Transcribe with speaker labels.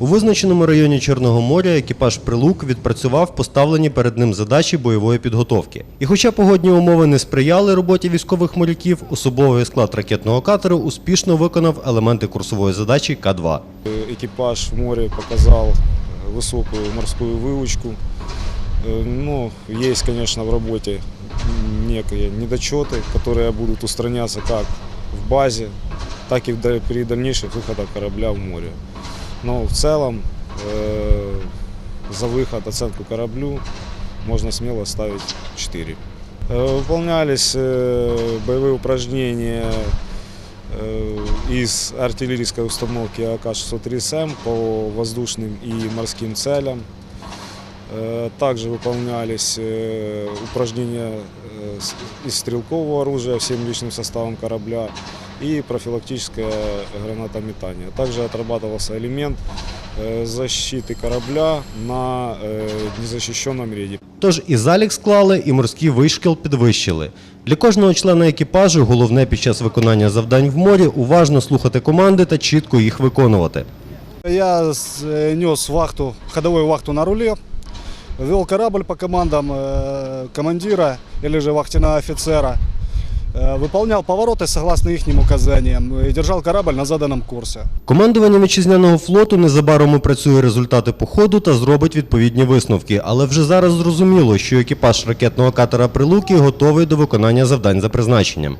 Speaker 1: У визначеному районі Чорного моря екіпаж Прилук відпрацював поставлені перед ним задачі бойової підготовки. І хоча погодні умови не сприяли роботі військових моряків, особовий склад ракетного катеру успішно виконав елементи курсової задачі К-2.
Speaker 2: Экипаж в море показал э, высокую морскую выучку. Э, Ну, есть, конечно, в работе некие недочеты, которые будут устраняться как в базе, так и в да- при дальнейших выходах корабля в море. Но в целом э, за выход, оценку кораблю можно смело ставить 4. Э, Выполнялись э, боевые упражнения э, из артиллерийской установки АК-630М по воздушным и морским целям. Э, Также выполнялись э, упражнения э, из стрелкового оружия всем личным составом корабля и профилактическое гранатометание. Также отрабатывался элемент э, защиты корабля на э, незащищенном рейде.
Speaker 1: Тож і залік склали, і морський вишкіл підвищили. Для кожного члена екіпажу головне під час виконання завдань в морі уважно слухати команди та чітко їх виконувати.
Speaker 3: Я с- э, нес вахту, ходовую вахту на руле, вел корабль по командам э, командира или же вахтенного офицера, э, выполнял повороты согласно их указаниям и держал корабль на заданном курсе.
Speaker 1: Командування вітчизняного флоту незабаром опрацює результати походу та зробить відповідні висновки. Але вже зараз зрозуміло, що екіпаж ракетного катера Прилуки готовий до виконання завдань за призначенням.